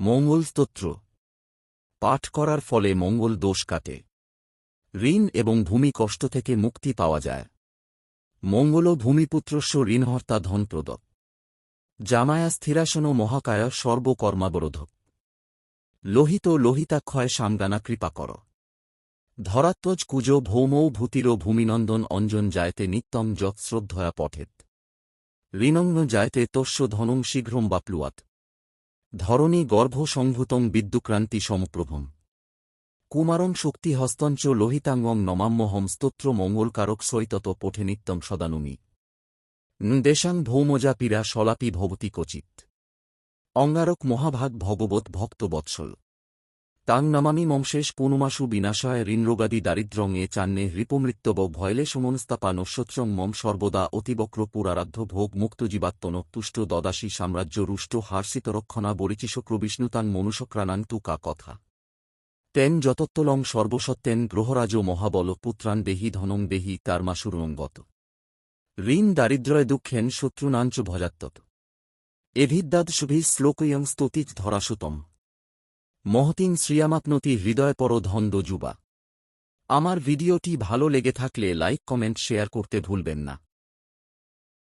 মঙ্গল স্তোত্র। পাঠ করার ফলে মঙ্গল দোষ কাটে। ঋণ এবং ভূমি কষ্ট থেকে মুক্তি পাওয়া যায়। মঙ্গল ভূমিপুত্রস্য ঋণহর্তা ধনপ্রদ জামায়া স্থিরাসন মহাকায় সর্বকর্মাবরোধক লোহিত লোহিতাক্ষয় সামগানা কৃপা কর। ধরাত্মজ কুজ ভৌমৌ ভূতির ভূমিনন্দন অঞ্জন যায়তে নিত্যম যৎ শ্রদ্ধয়া পঠেত। ঋণঙ্গ জায়তে তস্য ধনং শীঘ্রম বাপ্লুয়াত। ধরণী গর্ভসংভূতং বিদ্যুক্রান্তি সমপ্রভম। কুমারং শক্তি শক্তিহস্তঞ্চ লোহিতাঙ্গং নমাম্যহম স্তোত্র মঙ্গলকারক সৈতত পঠে নিত্যম সদানুমি। দেশাং ভৌমজাপীরা সলাপি ভবতি কচিত। অঙ্গারক মহাভাগ ভগবত ভক্ত বৎসল তাং নমামি মমশেষ পুনুমাসু বিনাশায় ঋণরোগাদি দারিদ্রং এ চান্নে হৃপমৃত্যব ভয়লে সুমনস্তাপা নশ্বত্রং মম সর্বদা অতিবক্র পুরারাধ্য ভোগ মুক্ত জীবাত্মন তুষ্ট দদাসী সাম্রাজ্য রুষ্ট হার্ষিতরক্ষণা বরিচিশক্র বিষ্ণুতাং মনুষক্রানাং তুকা কথা। তেন যতত্তলং সর্বসত্তেন গ্রহরাজ মহাবল পুত্রান দেহি ধনং দেহি তার মাসুরঙ্গত ঋণ দারিদ্রয় দুঃখেন শত্রুনাঞ্চ ভজাত্তত। এভিদ্যাদ শুভি শ্লোকয়ং স্তুতিজ ধরাসুতম মহতিং শ্রিয়ামাপনতি হৃদয়পর ধন্দ যুবা। আমার ভিডিওটি ভালো লেগে থাকলে লাইক, কমেন্ট, শেয়ার করতে ভুলবেন না।